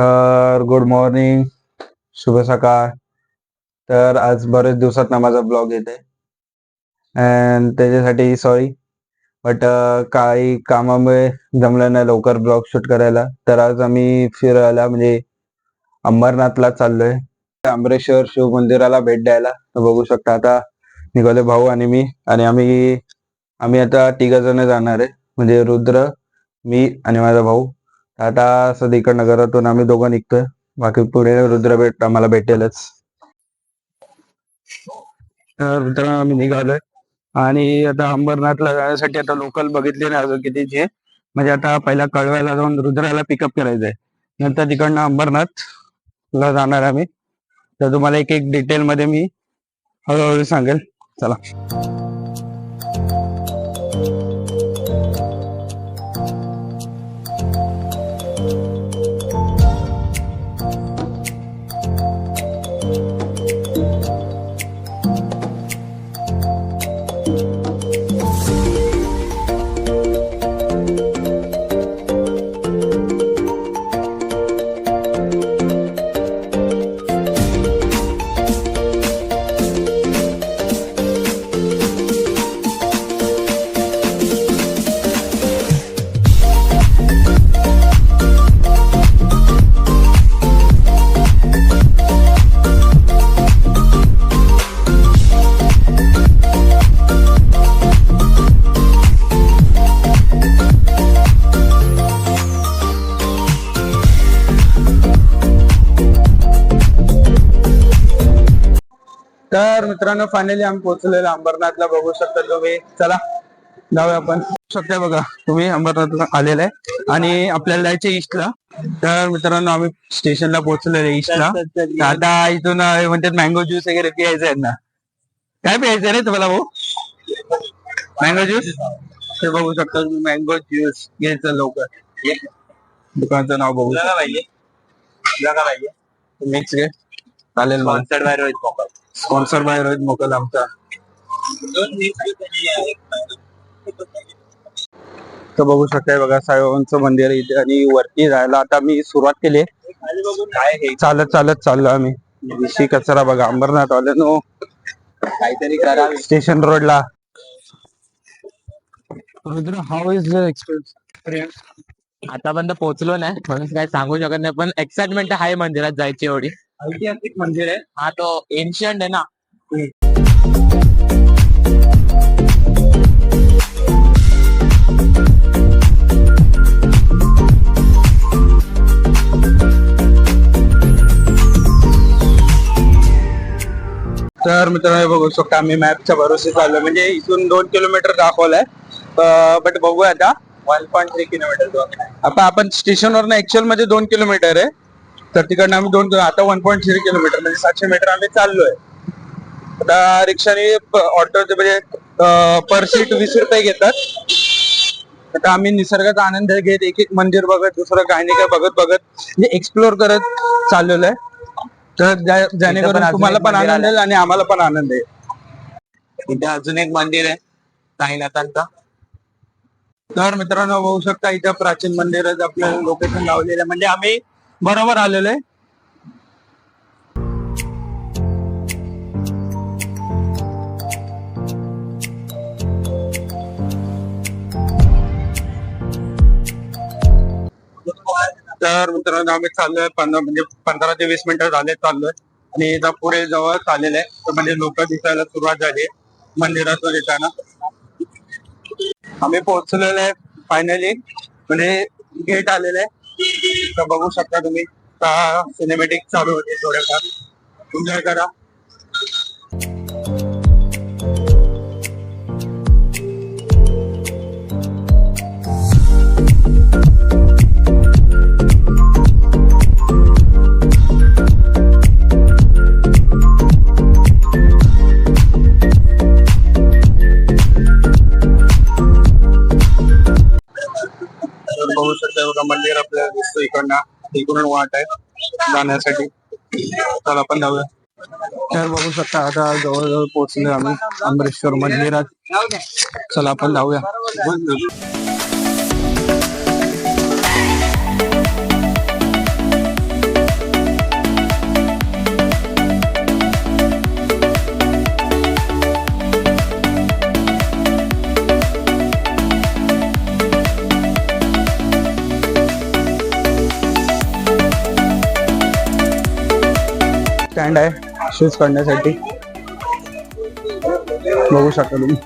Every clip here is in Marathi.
तर गुड मॉर्निंग शुभ सकाळ. तर आज बरेच दिवसात ना माझा ब्लॉग येते अँड त्याच्यासाठी सॉरी बट काही कामामुळे जमलं नाही लवकर ब्लॉग शूट करायला. तर आज आम्ही फिरायला म्हणजे अंबरनाथला चाललोय. आंबरेश्वर शिव मंदिराला भेट द्यायला. बघू शकता आता निघाले भाऊ आणि मी. आणि आम्ही आम्ही आता तिघ जण जाणार आहे. म्हणजे रुद्र मी आणि माझा भाऊ. आता सध्या इकडनं घरातून आम्ही दोघं निघतोय. बाकी पुढे रुद्र भेट आम्हाला भेटेलच. तर आम्ही निघालोय. आणि आता अंबरनाथला जाण्यासाठी आता लोकल बघितले नाही अजून कितीचे म्हणजे आता पहिला कळव्याला जाऊन रुद्राला पिकअप करायचंय. नंतर तिकडनं अंबरनाथ ला जाणार आम्ही. तर तुम्हाला एक एक डिटेल मध्ये मी हळूहळू सांगेल. चला. तर मित्रांनो फायनली आम्ही पोहोचलेलो अंबरनाथला. बघू शकता तुम्ही. चला जाऊया आपण. बघू शकता बघा तुम्ही अंबरनाथला आलेला आहे. आणि आपल्याला जायचे ईस्टला तर मित्रांनो आम्ही स्टेशनला पोहोचलेलो आहे ईस्टला आता इथून म्हणतात मँगो ज्यूस वगैरे पियायचं आहे ना. काय प्यायचं रे तुम्हाला भाऊ? मँगो ज्यूस ते बघू शकता तुम्ही मँगो ज्यूस घ्यायचं लवकर. दुकानचं नाव बघू पाहिजे. मिक्स घे. चालेल मग. स्पॉन्सर बाय रोहित मोकल आमचा. तर बघू शकताय बघा साईबाबांचं मंदिर इथे आणि वरती जायला आता मी सुरुवात केली. चालत चालत चाललो आम्ही. ऋषी कचरा बघा अंबरनाथ वाल्यानो काहीतरी करा. स्टेशन रोडला Rudra how is the experience आतापर्यंत पोहोचलो नाही म्हणून काही सांगू शकत नाही पण एक्साइटमेंट आहे मंदिरात जायची एवढी. ऐतिहासिक मंदिर आहे. हा तो एन्शियंट आहे ना. तर मित्रांनो बघू शकता आम्ही मॅपच्या भरोसे चाललो म्हणजे इथून दोन किलोमीटर दाखवलंय बट बघूया आता. वन पॉईंट थ्री किलोमीटर आता आपण स्टेशनवर ऍक्च्युअलमध्ये दोन किलोमीटर आहे. तर तिकडनं आम्ही दोन आता वन पॉईंट थ्री किलोमीटर म्हणजे सातशे मीटर आम्ही चाललोय. आता रिक्षाने ऑटोचे म्हणजे पर सीट वीस रुपये घेतात. आता आम्ही निसर्गाचा आनंद घेत एक एक मंदिर बघत दुसरं काही नाही काय बघत बघत म्हणजे एक्सप्लोर करत चाललेलो आहे तर जेणेकरून तुम्हाला पण आनंद येईल आणि आम्हाला पण आनंद आहे इथे अजून एक मंदिर आहे साईनाथांचा. तर मित्रांनो बघू शकता इथं प्राचीन मंदिर आपल्याला लोकेशन लावलेलं आहे. म्हणजे आम्ही बरोबर आलेलं. आहे तर मित्रांनो आम्ही चाललोय पंधरा म्हणजे पंधरा ते वीस मिनिटं झाले चाललोय. आणि इथं पुढे जवळ चाललेलं आहे. तर म्हणजे लोक दिसायला सुरुवात झाली. मंदिरात मंदिरातून येताना आम्ही पोहोचलेलो आहे फायनली म्हणजे गेट आलेलं आहे. तर बघू शकता तुम्ही सिनेमॅटिक चालू होते थोड्याफार. एन्जॉय करा. इकडनं इकडून वाट आहे जाण्यासाठी. तर आपण जाऊया. तर बघू शकता आता जवळजवळ पोहोचलो आम्ही अमरेश्वर मंदिरात चला आपण जाऊया. स्टँड आहे शूज काढण्यासाठी. बघू शकता तुम्ही.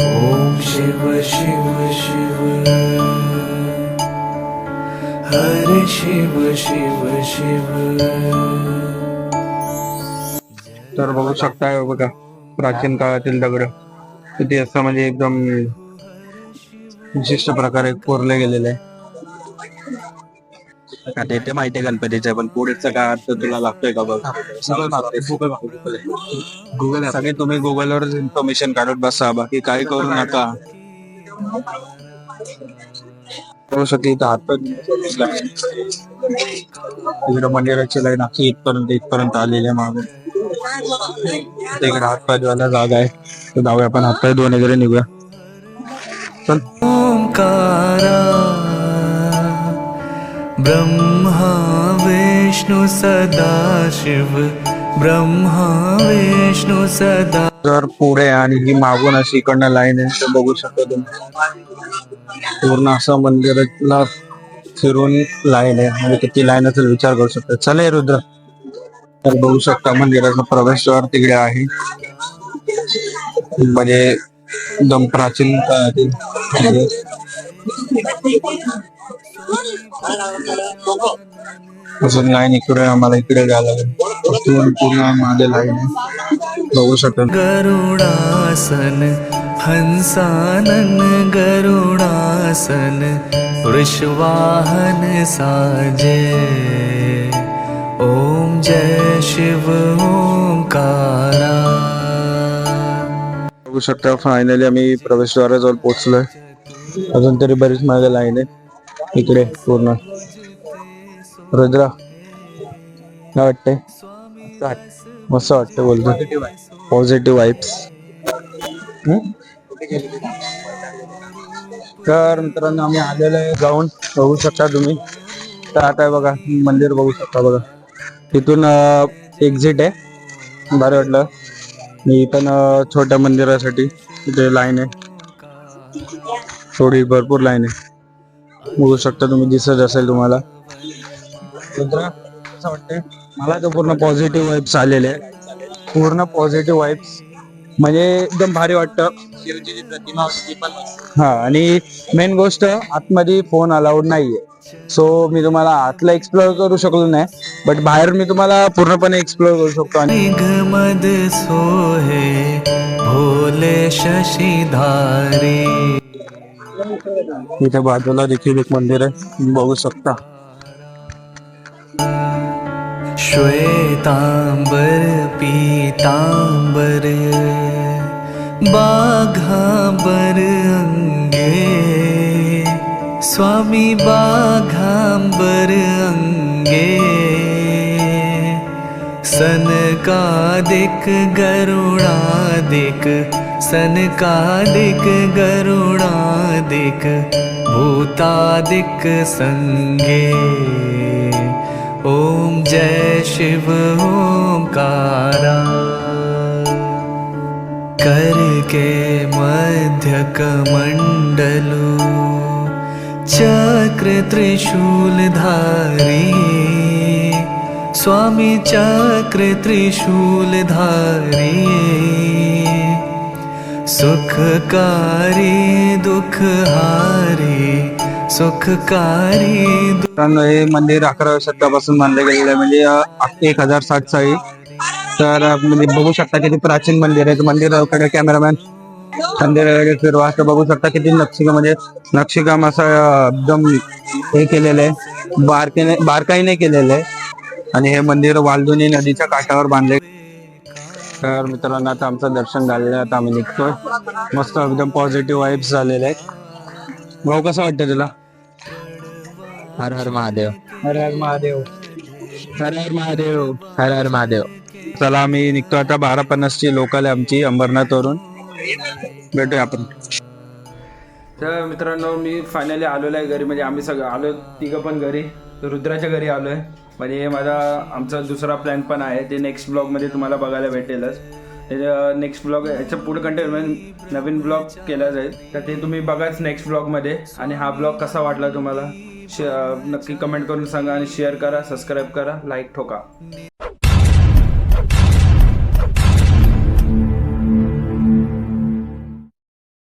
ॐ शिव शिव शिव. हरे शिव शिव शिव. तर बघू शकता हे बघा प्राचीन काळातील दगड. किती असं म्हणजे एकदम विशिष्ट प्रकारे कोरले गेलेले आहे. आता येते माहिती आहे गणपतीचं पण पुढेचा काय अर्थ तुला लागतोय का बघ? गुगल सगळे तुम्ही गुगलवर इन्फॉर्मेशन काढत बसा बाकी काही करू नका. करू शकते इथं मंदिराची लाईन अख्खी इथपर्यंत इथपर्यंत आलेली आहे मागे इकडे हातपाय धुवायला जागा आहे. तर जाऊया आपण. हातपाय धुवून वगैरे निघूया. चल. ओंकारा. ब्रह्मा विष्णू सदाशिव ब्रह्मा विष्णु सदा जर पुढे आणि ही मागून अशी इकडनं लाईन आहे तर बघू शकता तुम्ही. पूर्ण असं मंदिराला फिरून लाईन आहे. म्हणजे किती लाईन असेल विचार करू शकता. चला रुद्र. तर बघू शकता मंदिराचा प्रवेशद्वार तिकडे आहे. म्हणजे एकदम प्राचीन काळातील अजून लाईन इकडे आम्हाला इकडे जायला लागेल. पूर्ण मागे लाईन आहे. बघू शकता. गरुडासन हंसानन गरुडासन वृषवाहन साजे. ॐ जय शिव ओंकारा. बघू शकता फायनली आम्ही प्रवेशद्वाराजवळ पोहोचलोय. अजून तरी बरीच मागे लाईन आहे इकडे पूर्ण. रुद्रा काय वाटतंय? मस्त वाटतं बोलतो पॉझिटिव्ह वाईब्स तर मित्रांनो आम्ही आलेलो आहे जाऊन बघू शकता तुम्ही. तर आता बघा मंदिर बघू शकता बघा. तिथून एक्झिट आहे. बरं वाटलं. मी पण छोट्या मंदिरासाठी तिथे लाईन आहे. थोडी भरपूर लाईन आहे. बघू शकता तुम्ही दिसत असेल तुम्हाला. रुद्रा, कसं वाटतंय मला तर पूर्ण पॉझिटिव्ह वाईब्स आलेले आहेत. पूर्ण पॉझिटिव्ह वाईब्स म्हणजे एकदम भारी वाटतं. प्रतिमा हा आणि मेन गोष्ट आतमध्ये फोन अलाउड नाहीये. सो मी तुम्हाला आतला एक्सप्लोअर करू शकलो नाही बट बाहेर मी तुम्हाला पूर्णपणे एक्सप्लोअर करू शकतो. आणि निगमद सोहे भोले शशिधारी. इथे बाजूला देखील एक मंदिर आहे. बघू शकता. श्वेतांबर, पीतांबर, बाघांबर अंगे, स्वामी बाघांबर अंगे सनकादिक गरुडादिक सनकादिक गरुणादिक भूतादिक सङ्गे ॐ जय शिव ओङ्कारा करके मध्यकमण्डलु चक्रत्रिशूलधारी। स्वामी चक्रत्रिशूलधारी। सुखकारी दुःखहारी सुखकारी मित्रांनो हे मंदिर अकराव्या शतकापासून बांधलं गेलेलं आहे. म्हणजे एक हजार साठ साली. तर म्हणजे बघू शकता किती प्राचीन मंदिर आहे. मंदिर कॅमेरामॅन मंदिर फिरवा. तर बघू शकता किती नक्षीकाम म्हणजे नक्षीकाम असं एकदम हे केलेलं आहे. बारकाईने बारकाईने केलेलं आहे. आणि हे मंदिर वालदुनी नदीच्या काठावर बांधले तर मित्रांनो आता आमचं दर्शन झालेलं आहे. आता आम्ही निघतोय. मस्त एकदम पॉझिटिव्ह वाईब्स झालेले आहेत. भाऊ कसं वाटतं तुला? हर हर महादेव. हर हर महादेव. हर हर महादेव. हर हर महादेव. चला आम्ही निघतो आता. बारा पन्नासची लोकल आहे आमची अंबरनाथ वरून भेटूया आपण. तर मित्रांनो मी फायनली आलेलो आहे घरी. म्हणजे आम्ही सगळं आलो तिघं पण घरी. रुद्राच्या घरी आलो आहे म्हणजे माझा आमचा दुसरा प्लॅन पण आहे. ते नेक्स्ट ब्लॉगमध्ये तुम्हाला बघायला भेटेलच. नेक्स्ट ब्लॉग याच्यापुढे कंटेंट नवीन ब्लॉग केला जाईल. तर ते तुम्ही बघाच नेक्स्ट ब्लॉगमध्ये आणि हा ब्लॉग कसा वाटला तुम्हाला? शे नक्की कमेंट करून सांगा आणि शेअर करा सबस्क्राईब करा लाईक ठोका.